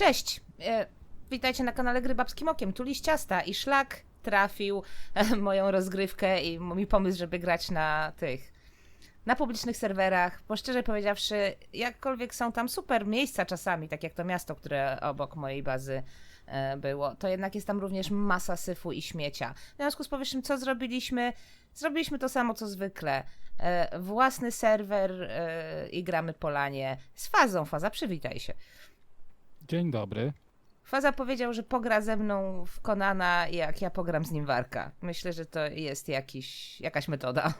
Cześć! E, witajcie na kanale Gry Babskim Okiem. Tu Liściasta i Szlak trafił moją rozgrywkę i mój pomysł, żeby grać na tych na publicznych serwerach, bo szczerze powiedziawszy, jakkolwiek są tam super miejsca czasami, tak jak to miasto, które obok mojej bazy e, było, to jednak jest tam również masa syfu i śmiecia. W związku z powyższym, co zrobiliśmy? Zrobiliśmy to samo, co zwykle. E, własny serwer i gramy polanie z fazą. Faza, przywitaj się. Dzień dobry. Faza powiedział, że pogra ze mną w Konana, jak ja pogram z nim Warka. Myślę, że to jest jakiś, jakaś metoda.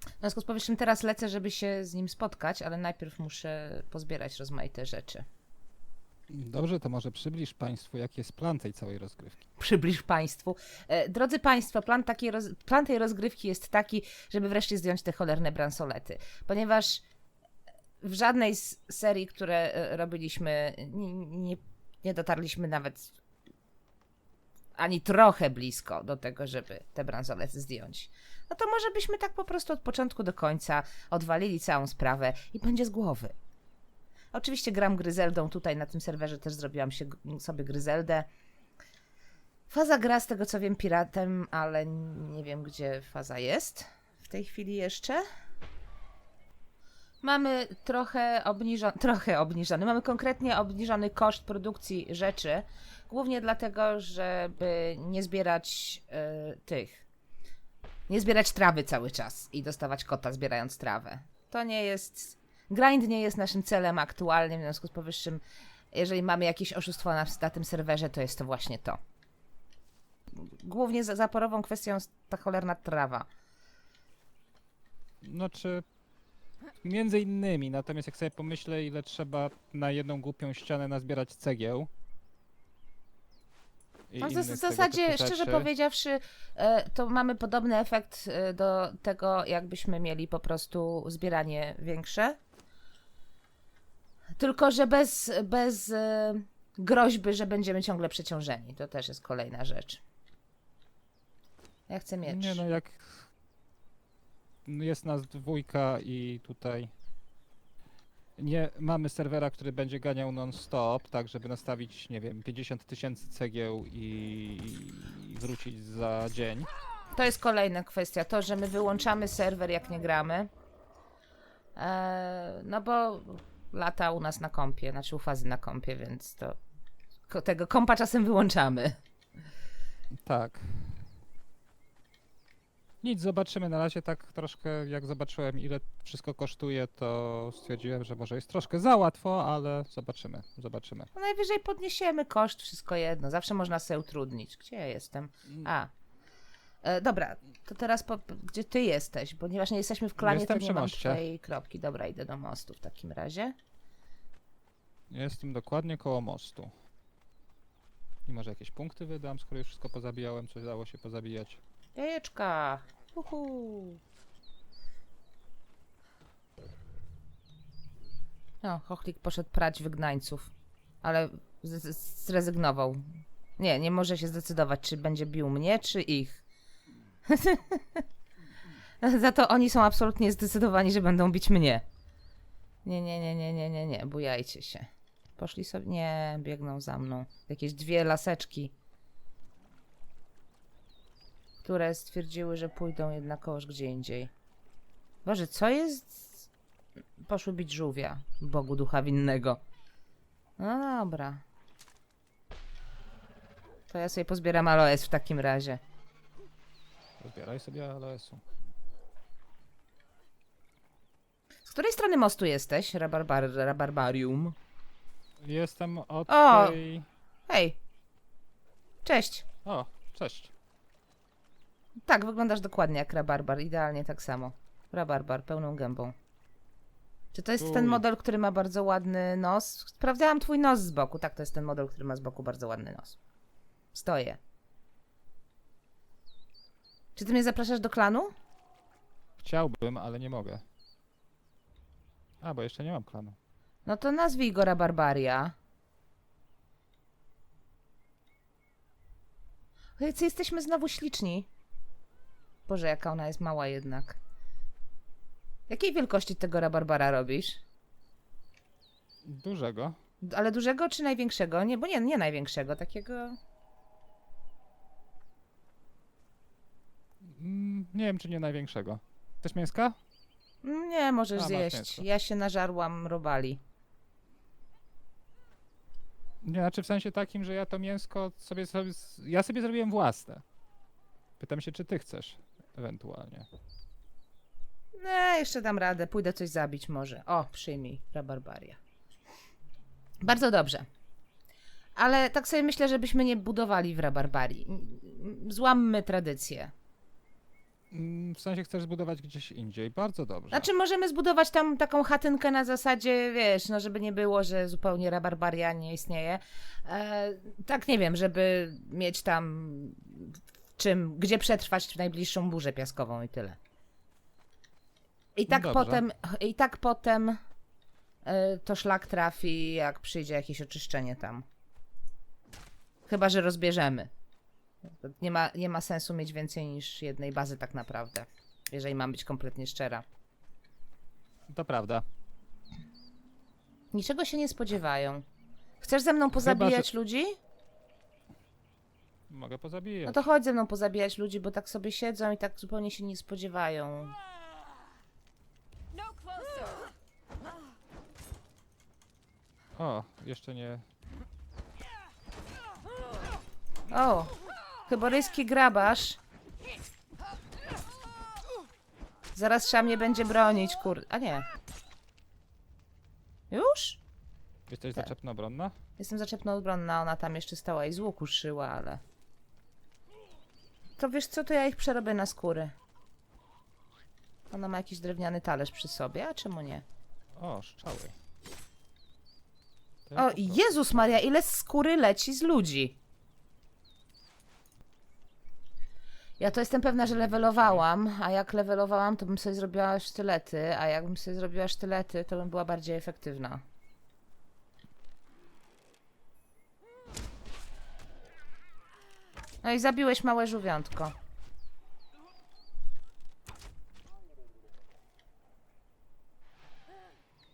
W związku z powyższym teraz lecę, żeby się z nim spotkać, ale najpierw muszę pozbierać rozmaite rzeczy. Dobrze, to może przybliż Państwu, jaki jest plan tej całej rozgrywki. Przybliż Państwu. E, drodzy Państwo, plan, takiej roz... plan tej rozgrywki jest taki, żeby wreszcie zdjąć te cholerne bransolety. Ponieważ w żadnej z serii, które e, robiliśmy, nie, nie, nie dotarliśmy nawet ani trochę blisko do tego, żeby te bransolety zdjąć. No to może byśmy tak po prostu od początku do końca odwalili całą sprawę i będzie z głowy. Oczywiście gram Gryzeldą, tutaj na tym serwerze też zrobiłam się, sobie Gryzeldę. Faza gra z tego co wiem piratem, ale nie wiem gdzie faza jest w tej chwili jeszcze. Mamy trochę obniżony, trochę obniżony, mamy konkretnie obniżony koszt produkcji rzeczy, głównie dlatego, żeby nie zbierać e, tych, nie zbierać trawy cały czas i dostawać kota zbierając trawę. To nie jest, grind nie jest naszym celem aktualnym, w związku z powyższym, jeżeli mamy jakieś oszustwo na, na tym serwerze, to jest to właśnie to. Głównie za zaporową kwestią jest ta cholerna trawa. Znaczy, między innymi, natomiast jak sobie pomyślę, ile trzeba na jedną głupią ścianę nazbierać cegieł. i No, w innych zas- w tego zasadzie, typu szczerze rzeczy, powiedziawszy, e, to mamy podobny efekt e, do tego, jakbyśmy mieli po prostu zbieranie większe. Tylko, że bez, bez e, groźby, że będziemy ciągle przeciążeni. To też jest kolejna rzecz. Ja chcę mieć. Nie no, jak jest nas dwójka i tutaj nie mamy serwera, który będzie ganiał non-stop, tak żeby nastawić, nie wiem, 50 tysięcy cegieł i, i wrócić za dzień. To jest kolejna kwestia. To, że my wyłączamy serwer, jak nie gramy. E, no bo lata u nas na kompie, znaczy u fazy na kompie, więc to ko- tego kompa czasem wyłączamy. Tak. Nic, zobaczymy. Na razie tak troszkę, jak zobaczyłem, ile wszystko kosztuje, to stwierdziłem, że może jest troszkę za łatwo, ale zobaczymy, zobaczymy. No najwyżej podniesiemy koszt, wszystko jedno. Zawsze można sobie utrudnić. Gdzie ja jestem? A. E, dobra, to teraz po, gdzie ty jesteś? Ponieważ nie jesteśmy w klanie, Jestem to nie przy mam moście. twojej kropki. Dobra, idę do mostu w takim razie. Jestem dokładnie koło mostu. I może jakieś punkty wydam, skoro już wszystko pozabijałem, coś dało się pozabijać. Jajeczka! Uhu. No, Chochlik poszedł prać wygnańców, ale zrezygnował. Nie, nie może się zdecydować, czy będzie bił mnie, czy ich. Za to oni są absolutnie zdecydowani, że będą bić mnie. Nie, nie, nie, nie, nie, nie, nie, bujajcie się. Poszli sobie, nie, biegną za mną. Jakieś dwie laseczki które stwierdziły, że pójdą jednakowoż gdzie indziej. Boże, co jest? Poszły bić żółwia, Bogu ducha winnego. No dobra. To ja sobie pozbieram aloes w takim razie. Zbieraj sobie aloesu. Z której strony mostu jesteś, rabarbar, rabarbarium? Jestem od O! tej... Hej! Cześć! O, cześć. Tak, wyglądasz dokładnie jak rabarbar, idealnie tak samo. Rabarbar, pełną gębą. Czy to jest ten model, który ma bardzo ładny nos? Sprawdzałam twój nos z boku. Tak, to jest ten model, który ma z boku bardzo ładny nos. Stoję. Czy ty mnie zapraszasz do klanu? Chciałbym, ale nie mogę. A, bo jeszcze nie mam klanu. No to nazwij go Rabarbaria. Jacy jesteśmy znowu śliczni. Boże, jaka ona jest mała jednak. Jakiej wielkości tego rabarbara robisz? Dużego. Ale dużego czy największego? Nie, bo nie, nie największego, takiego... Mm, nie wiem, czy nie największego. Chcesz mięska? Nie, możesz A, masz zjeść. mięsko. Ja się nażarłam robali. Nie, znaczy w sensie takim, że ja to mięsko sobie, sobie ja sobie zrobiłem własne. Pytam się, czy ty chcesz ewentualnie. Nie, jeszcze dam radę. Pójdę coś zabić może. O, przyjmij, rabarbaria. Bardzo dobrze. Ale tak sobie myślę, żebyśmy nie budowali w rabarbarii. Złammy tradycję. Mm, W sensie chcesz zbudować gdzieś indziej. Bardzo dobrze. Znaczy, możemy zbudować tam taką chatynkę na zasadzie, wiesz, no żeby nie było, że zupełnie rabarbaria nie istnieje. E, tak nie wiem, żeby mieć tam czym, gdzie przetrwać w najbliższą burzę piaskową i tyle. I tak dobrze. potem, i tak potem e, to szlak trafi, jak przyjdzie jakieś oczyszczenie tam. Chyba, że rozbierzemy. Nie ma, nie ma sensu mieć więcej niż jednej bazy tak naprawdę, jeżeli mam być kompletnie szczera. To prawda. Niczego się nie spodziewają. Chcesz ze mną pozabijać ludzi? Mogę pozabijać. No to chodź ze mną pozabijać ludzi, bo tak sobie siedzą i tak zupełnie się nie spodziewają. No. O, jeszcze nie. O! Chyboryjski grabarz. Zaraz trzeba mnie będzie bronić, kur... A nie. Już? Jesteś Tak. zaczepno-obronna? Jestem zaczepno obronna, ona tam jeszcze stała i z łuku szyła, ale... To wiesz co, to ja ich przerobię na skóry. Ona ma jakiś drewniany talerz przy sobie, a czemu nie? O, szczały. O. Jezus Maria, ile skóry leci z ludzi. Ja to jestem pewna, że levelowałam, a jak levelowałam, to bym sobie zrobiła sztylety, a jakbym sobie zrobiła sztylety, to bym była bardziej efektywna. No i zabiłeś małe żółwiątko.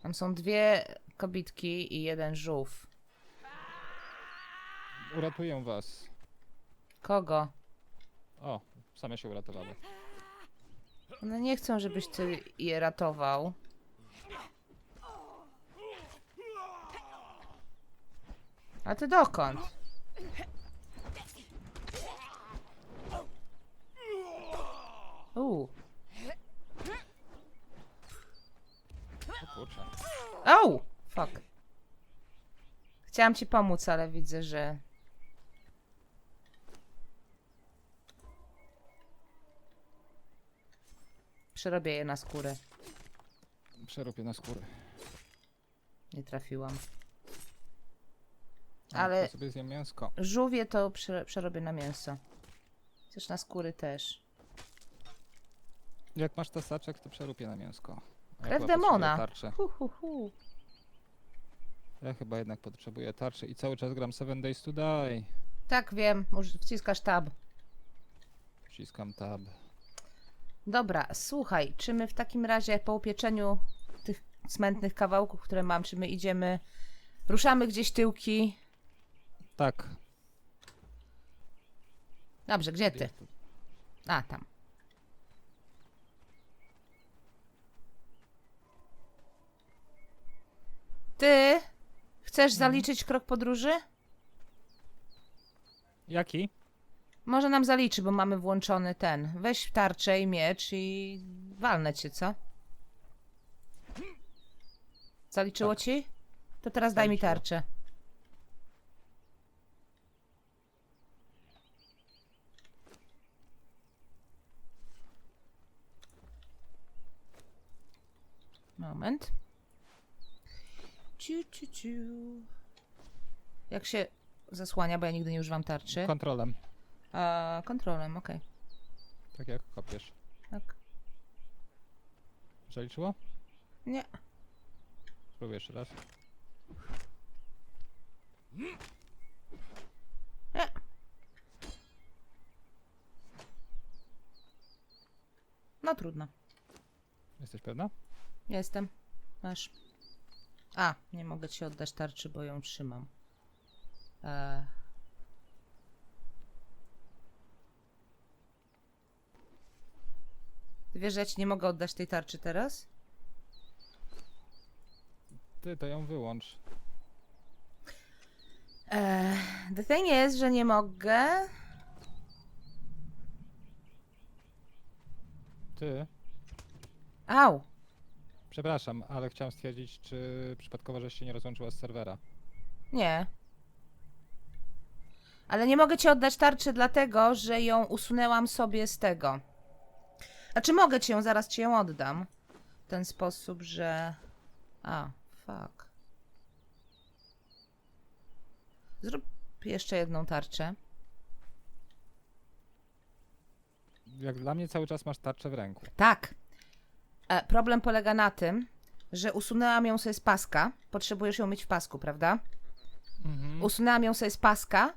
Tam są dwie kobitki i jeden żółw. Uratuję was. Kogo? O, same się uratowały. One nie chcą, żebyś ty je ratował. A ty dokąd? Uuu. O kurczę. Fuck. Chciałam ci pomóc, ale widzę, że... Przerobię je na skórę. Przerobię na skóry. Nie trafiłam. Ale- to sobie zjem mięsko. Żółwie to prze, przerobię na mięso. Chociaż na skóry też. Jak masz tasaczek, to przerobię na mięsko. A ja Krew chyba demona. potrzebuję. Hu, hu, hu. Ja chyba jednak potrzebuję tarczy i cały czas gram Seven Days to Die. Tak, wiem. Może wciskasz tab. Wciskam tab. Dobra, słuchaj, czy my w takim razie po upieczeniu tych smętnych kawałków, które mam, czy my idziemy, ruszamy gdzieś tyłki? Tak. Dobrze, gdzie ty? A, tam. Ty chcesz zaliczyć krok podróży? Jaki? Może nam zaliczy, bo mamy włączony ten. Weź tarczę i miecz i walnę cię, co? Zaliczyło Tak. ci? To teraz daj mi Zaliczyło. tarczę. Moment. Ciu, ciu, ciu. Jak się zasłania, bo ja nigdy nie używam tarczy. Kontrolem. A, kontrolem, okej. Tak jak kopiesz. Tak. Zaliczyło? Nie. Spróbuję jeszcze raz. Nie. No trudno. Jesteś pewna? Jestem. Masz. A, nie mogę ci oddać tarczy, bo ją trzymam. E... Ty wiesz, że ja ci nie mogę oddać tej tarczy teraz? Ty to ją wyłącz. E... The thing is, że nie mogę. Ty. Au! Przepraszam, ale chciałem stwierdzić, czy przypadkowo żeś się nie rozłączyła z serwera. Nie. Ale nie mogę ci oddać tarczy, dlatego że ją usunęłam sobie z tego. Znaczy, mogę ci ją, zaraz ci ją oddam. W ten sposób, że. A, fuck. Zrób jeszcze jedną tarczę. Jak dla mnie cały czas masz tarczę w ręku. Tak. E, problem polega na tym, że usunęłam ją sobie z paska. Potrzebujesz ją mieć w pasku, prawda? Mhm. Usunęłam ją sobie z paska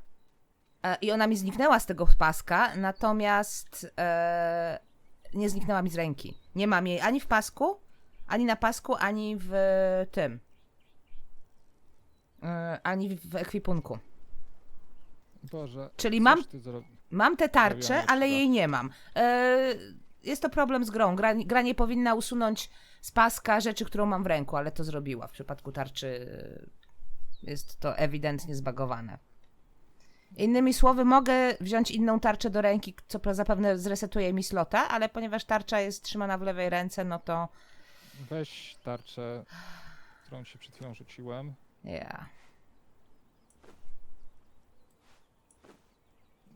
e, i ona mi zniknęła z tego paska, natomiast e, nie zniknęła mi z ręki. Nie mam jej ani w pasku, ani na pasku, ani w tym. E, ani w, ekwipunku. Boże. Czyli coś mam- Ty zro... Mam tę tarczę, Zrobiłam ale jej nie mam. E, jest to problem z grą. Gra, gra nie powinna usunąć z paska rzeczy, którą mam w ręku, ale to zrobiła. W przypadku tarczy e, jest to ewidentnie zbagowane. Innymi słowy, mogę wziąć inną tarczę do ręki, co zapewne zresetuje mi slota, ale ponieważ tarcza jest trzymana w lewej ręce, no to Weź tarczę, którą ci przed chwilą rzuciłem. ja.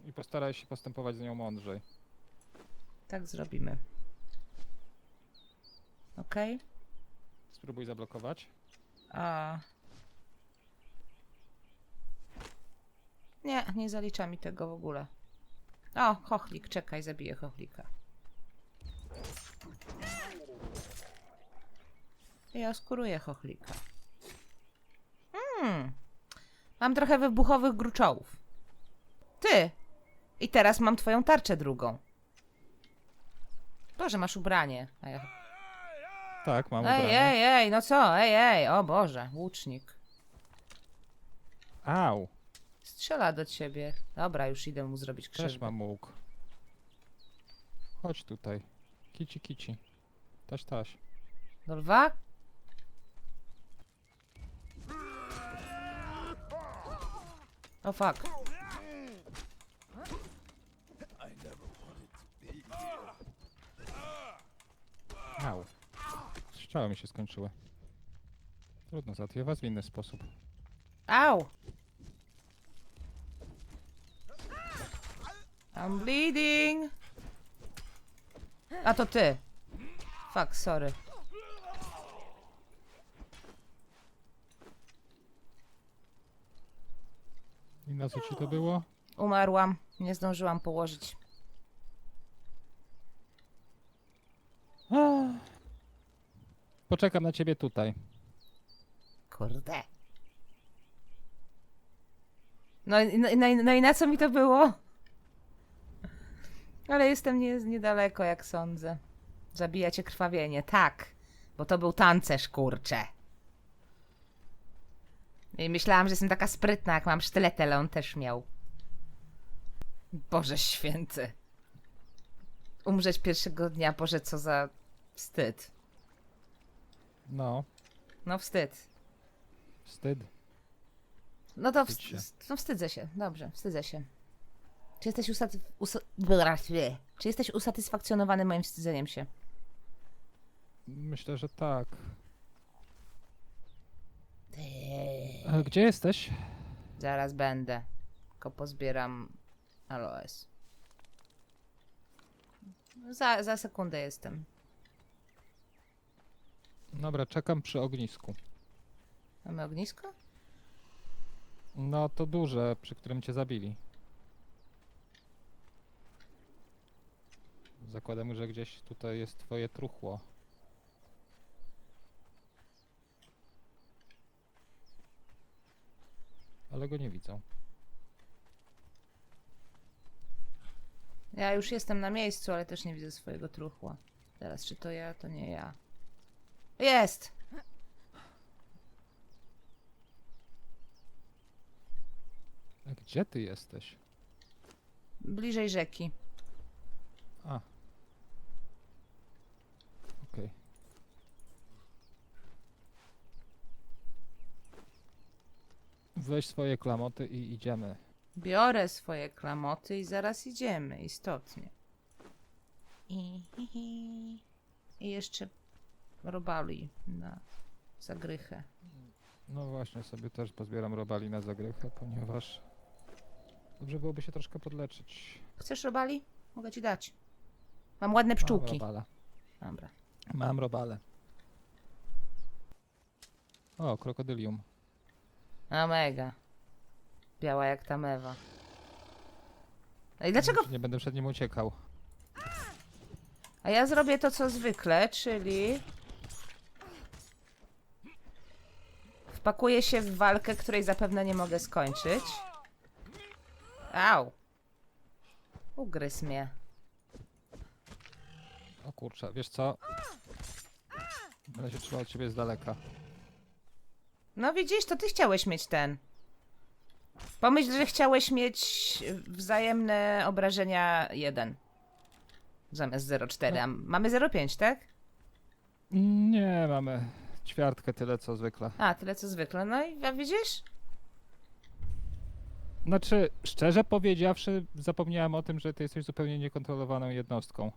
I postaraj się postępować z nią mądrzej. Tak zrobimy. Okej? Spróbuj zablokować. A. Nie, nie zalicza mi tego w ogóle. O, chochlik, czekaj, zabiję chochlika. Ja oskuruję chochlika. Hmm. Mam trochę wybuchowych gruczołów. Ty! I teraz mam twoją tarczę drugą. Boże, masz ubranie. A ja Tak, mam Ej, ubranie. ej, ej, no co? Ej, ej, o Boże, łucznik. Au! Strzela do ciebie. Dobra, już idę mu zrobić Też krzywdę. mam łuk. Chodź tutaj. Kici, kici. Taś, taś. Do lwa? O fuck. Au. Strzały mi się skończyły. Trudno, załatwię was w inny sposób. Au! I'm bleeding! A to ty. Fuck, sorry. I na co ci to było? Umarłam. Nie zdążyłam położyć. Poczekam na ciebie tutaj. Kurde. No, i- no, i- no, i- no i na co mi to było? Ale jestem nie, niedaleko, jak sądzę. Zabijacie krwawienie, tak. Bo to był tancerz, kurcze. I myślałam, że jestem taka sprytna, jak mam sztylet, ale on też miał. Boże święty. Umrzeć pierwszego dnia, Boże, co za wstyd. No, No wstyd. wstyd. No to Wstydź się. wst- no wstydzę się. Dobrze, wstydzę się. Czy jesteś, usaty- usa-. Czy jesteś usatysfakcjonowany moim wstydzeniem się? Myślę, że tak. E, Gdzie jesteś? Zaraz będę. Tylko pozbieram aloes. Za, za sekundę jestem. Dobra, czekam przy ognisku. Mamy ognisko? No to duże, przy którym cię zabili. Zakładam, że gdzieś tutaj jest twoje truchło. Ale go nie widzą. Ja już jestem na miejscu, ale też nie widzę swojego truchła. Teraz, czy to ja, to nie ja. Jest. A Gdzie ty jesteś? Bliżej rzeki. A. Okej. Weź swoje klamoty i idziemy. Biorę swoje klamoty i zaraz idziemy, istotnie. I, i, i. I jeszcze robali na zagrychę. No właśnie, sobie też pozbieram robali na zagrychę, ponieważ dobrze byłoby się troszkę podleczyć. Chcesz robali? Mogę ci dać. Mam ładne Mam pszczółki. robala. Dobra. Mam robale. O, krokodylium. A mega. Biała jak ta mewa. No i dlaczego? Nie będę przed nim uciekał. A ja zrobię to co zwykle, czyli wpakuję się w walkę, której zapewne nie mogę skończyć. Au. Ugryzł mnie. O kurczę, wiesz co? Będę się trzymał od ciebie z daleka. No widzisz, to ty chciałeś mieć ten. Pomyśl, że chciałeś mieć wzajemne obrażenia 1. Zamiast 0,4. A mamy 0,5, tak? Nie, mamy ćwiartkę tyle co zwykle. A, tyle co zwykle. No i a widzisz? Znaczy, szczerze powiedziawszy, zapomniałem o tym, że ty jesteś zupełnie niekontrolowaną jednostką.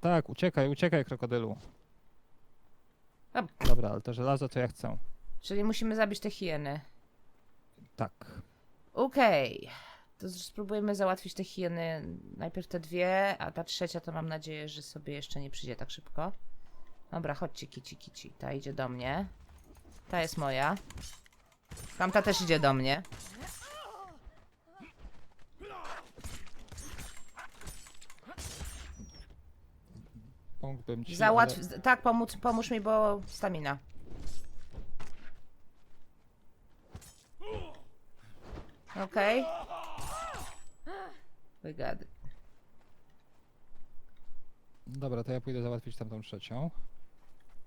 Tak, uciekaj, uciekaj, krokodylu. A. Dobra, ale to żelazo to ja chcę. Czyli musimy zabić te hieny. Tak. Okej. To z- spróbujemy załatwić te hieny. Najpierw te dwie, a ta trzecia to mam nadzieję, że sobie jeszcze nie przyjdzie tak szybko. Dobra, chodźcie, kici, kici. Ta idzie do mnie. Ta jest moja. Tamta też idzie do mnie. Pomógłbym ci, Załatw... ale... Tak, pomóc, pomóż mi, bo stamina. Okej. Wygady. Dobra, to ja pójdę załatwić tamtą trzecią.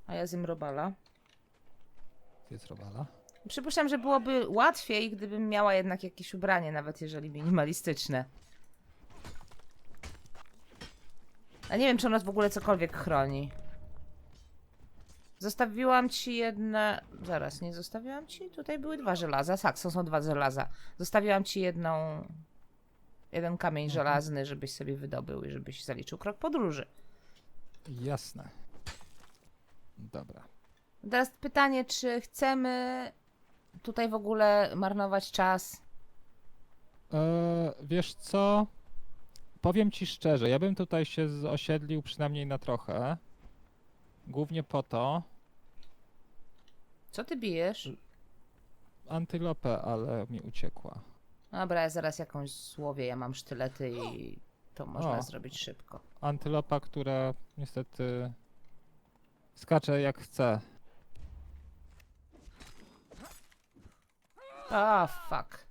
A ja zjem robala. Jest robala. Przypuszczam, że byłoby łatwiej, gdybym miała jednak jakieś ubranie, nawet jeżeli minimalistyczne. A nie wiem, czy ono w ogóle cokolwiek chroni. Zostawiłam ci jedne. Zaraz, nie zostawiłam ci? Tutaj były dwa żelaza. Tak, są, są dwa żelaza. Zostawiłam ci jedną. Jeden kamień żelazny, żebyś sobie wydobył i żebyś zaliczył krok podróży. Jasne. Dobra. Teraz pytanie, czy chcemy tutaj w ogóle marnować czas? Eee, wiesz co? Powiem ci szczerze, ja bym tutaj się z- osiedlił przynajmniej na trochę. Głównie po to, Co ty bijesz? antylopę, ale mi uciekła. Dobra, ja zaraz jakąś złowię, ja mam sztylety i to można O. zrobić szybko. Antylopa, która niestety skacze jak chce. A, fuck.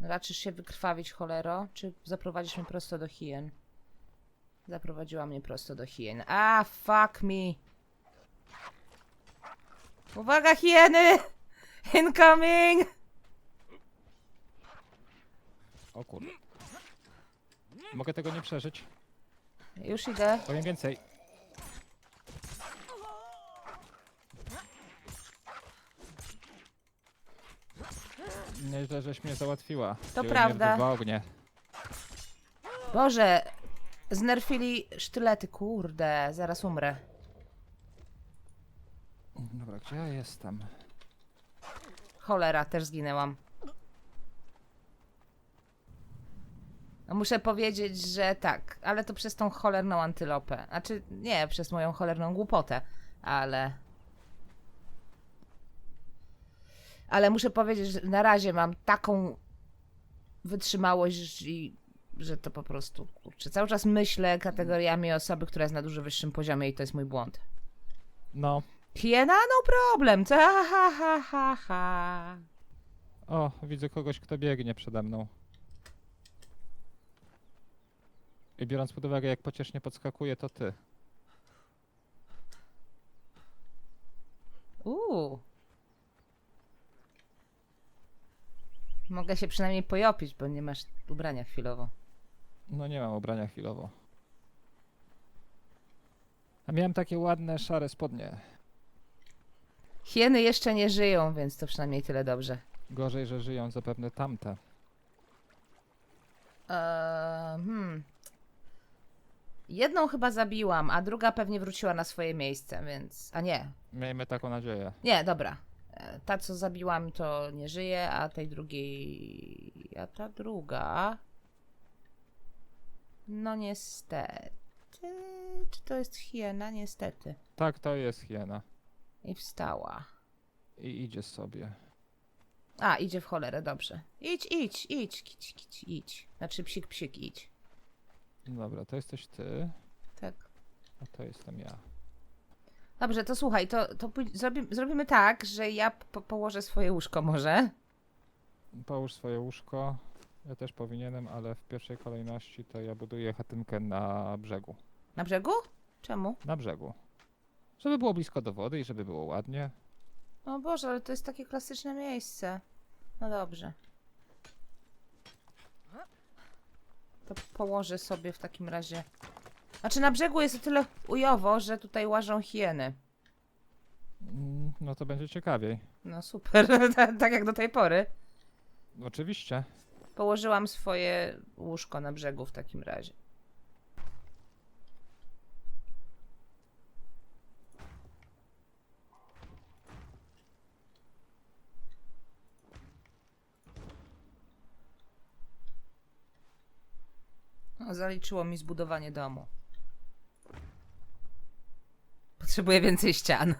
Raczysz się wykrwawić, cholero? Czy zaprowadzisz mnie prosto do hien? Zaprowadziła mnie prosto do hien. A, fuck me. Uwaga, hieny! Incoming! O. Mogę tego nie przeżyć. Już idę. Powiem więcej. Nieźle, żeś mnie załatwiła. Mnie prawda. w dwa ognie. Boże, znerfili sztylety, kurde, zaraz umrę. Dobra, gdzie ja jestem? Cholera, też zginęłam. Muszę powiedzieć, że tak, ale to przez tą cholerną antylopę. Znaczy, nie, przez moją cholerną głupotę, ale. Ale muszę powiedzieć, że na razie mam taką wytrzymałość, i, że to po prostu, kurczę, cały czas myślę kategoriami osoby, która jest na dużo wyższym poziomie i to jest mój błąd. No. Hiena, no problem, ta ha ha ha ha. O, widzę kogoś, kto biegnie przede mną. I biorąc pod uwagę, jak pociesznie podskakuje, to ty. Uuu. Mogę się przynajmniej pojopić, bo nie masz ubrania chwilowo. No nie mam ubrania chwilowo. A miałem takie ładne, szare spodnie. Hieny jeszcze nie żyją, więc to przynajmniej tyle dobrze. Gorzej, że żyją zapewne tamte. Eee, hmm. Jedną chyba zabiłam, a druga pewnie wróciła na swoje miejsce, więc. A nie. Miejmy taką nadzieję. Nie, dobra. E, Ta, co zabiłam, to nie żyje, a tej drugiej. A ta druga. No niestety. Czy to jest hiena? Niestety. Tak, to jest hiena. I wstała. I idzie sobie. A, idzie w cholerę, dobrze. Idź, idź, idź, idź, idź, idź. Znaczy psik, psik, idź. Dobra, to jesteś ty, Tak. a to jestem ja. Dobrze, to słuchaj, to, to pój- zrobi, zrobimy tak, że ja po położę swoje łóżko może. Połóż swoje łóżko. Ja też powinienem, ale w pierwszej kolejności to ja buduję chatynkę na brzegu. Na brzegu? Czemu? Na brzegu. Żeby było blisko do wody i żeby było ładnie. O Boże, ale to jest takie klasyczne miejsce. No dobrze. To położę sobie w takim razie. Znaczy na brzegu jest o tyle ujowo, że tutaj łażą hieny. Mm, No to będzie ciekawiej. No super, Ta- tak jak do tej pory. Oczywiście. Położyłam swoje łóżko na brzegu w takim razie. Zaliczyło mi zbudowanie domu. Potrzebuję więcej ścian.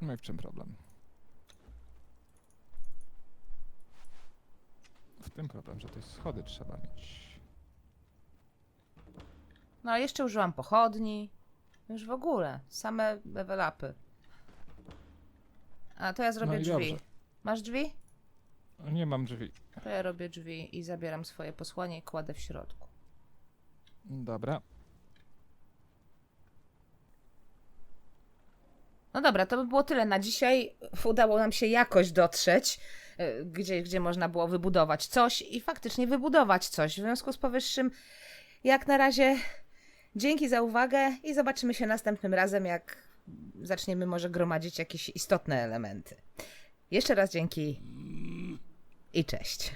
No i w czym problem? W tym problem, że te schody trzeba mieć. No, a jeszcze użyłam pochodni. Już w ogóle. Same level upy. A to ja zrobię No i drzwi. dobrze. Masz drzwi? Nie mam drzwi. To ja robię drzwi i zabieram swoje posłanie i kładę w środku. Dobra. No dobra, to by było tyle na dzisiaj. Udało nam się jakoś dotrzeć, y, gdzie, gdzie można było wybudować coś i faktycznie wybudować coś. W związku z powyższym, jak na razie, dzięki za uwagę i zobaczymy się następnym razem, jak zaczniemy może gromadzić jakieś istotne elementy. Jeszcze raz dzięki i cześć.